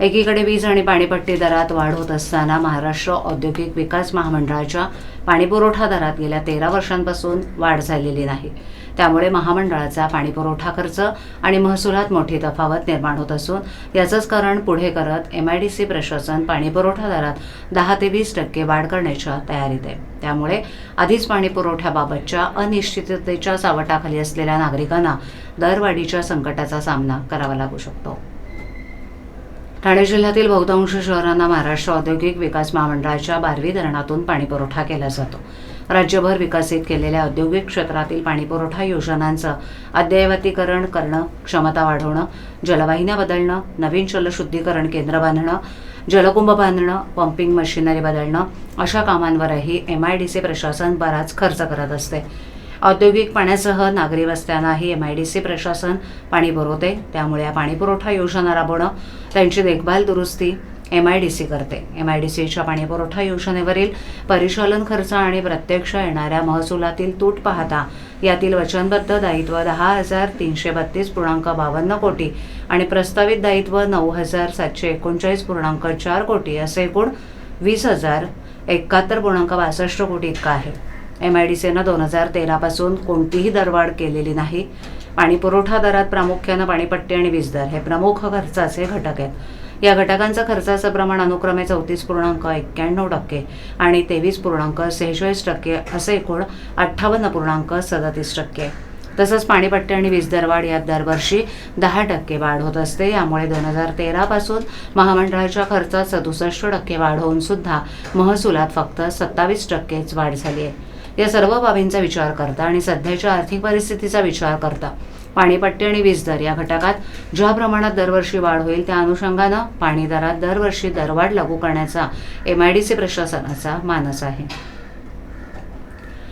एकीकडे वीज आणि पाणीपट्टी दरात वाढ होत असताना महाराष्ट्र औद्योगिक विकास महामंडळाच्या पाणीपुरवठा दरात गेल्या तेरा वर्षांपासून वाढ झालेली नाही. त्यामुळे महामंडळाचा पाणीपुरवठा खर्च आणि महसुलात मोठी तफावत निर्माण होत असून याचंच कारण पुढे करत एम आय डी सी प्रशासन पाणीपुरवठा दरात दहा ते वीस टक्के वाढ करण्याच्या तयारीत आहे. त्यामुळे आधीच पाणीपुरवठ्याबाबतच्या अनिश्चिततेच्या सावटाखाली असलेल्या नागरिकांना दरवाढीच्या संकटाचा सामना करावा लागू शकतो. ठाणे जिल्ह्यातील बहुतांश शहरांना महाराष्ट्र औद्योगिक विकास महामंडळाच्या बारवी धरणातून पाणीपुरवठा केला जातो. राज्यभर विकसित केलेल्या औद्योगिक क्षेत्रातील पाणीपुरवठा योजनांचं अद्ययावतीकरण करणं क्षमता वाढवणं जलवाहिन्या बदलणं नवीन जलशुद्धीकरण केंद्र बांधणं जलकुंभ बांधणं पंपिंग मशिनरी बदलणं अशा कामांवरही एम आय डी सी प्रशासन बराच खर्च करत असते. औद्योगिक पाण्यासह नागरी वस्त्यांनाही एम आय डी सी प्रशासन पाणी पुरवते. त्यामुळे या पाणीपुरवठा योजना राबवणं त्यांची देखभाल दुरुस्ती एम आय डी सी करते. एम आय डी सीच्या पाणीपुरवठा योजनेवरील परिचालन खर्च आणि प्रत्यक्ष येणाऱ्या महसुलातील तूट पाहता यातील वचनबद्ध दायित्व दहा हजार तीनशे बत्तीस पूर्णांक बावन्न कोटी आणि प्रस्तावित दायित्व नऊ हजार सातशे एकोणचाळीस पूर्णांक चार कोटी असे एकूण वीस हजार एकाहत्तर पूर्णांक बासष्ट कोटी इतका आहे. एम आय डी सीनं दोन हजार तेरापासून कोणतीही दरवाढ केलेली नाही. पाणी पुरवठा दरात प्रामुख्यानं पाणीपट्टी आणि वीज दर हे प्रमुख खर्चाचे घटक आहेत. या घटकांचं खर्चाचं प्रमाण अनुक्रमे चौतीस पूर्णांक एक्क्याण्णव टक्के आणि तेवीस पूर्णांक सेहेचाळीस टक्के असे एकूण अठ्ठावन्न पूर्णांक सदतीस टक्के. तसंच पाणीपट्टी आणि वीज दरवाढ यात दरवर्षी दहा टक्के वाढ होत असते. यामुळे दोन हजार तेरापासून महामंडळाच्या खर्चात सदुसष्ट टक्के वाढ होऊन सुद्धा महसुलात फक्त सत्तावीस टक्केच वाढ झाली आहे. या सर्व बाबींचा विचार करता आणि सध्याच्या आर्थिक परिस्थितीचा विचार करता. पाणीपट्टी आणि वीज दर या घटकात ज्या प्रमाणात दरवर्षी वाढ होईल त्या अनुषंगानं पाणी दरात दरवर्षी दरवाढ लागू करण्याचा एम आय डी सी प्रशासनाचा मानस आहे.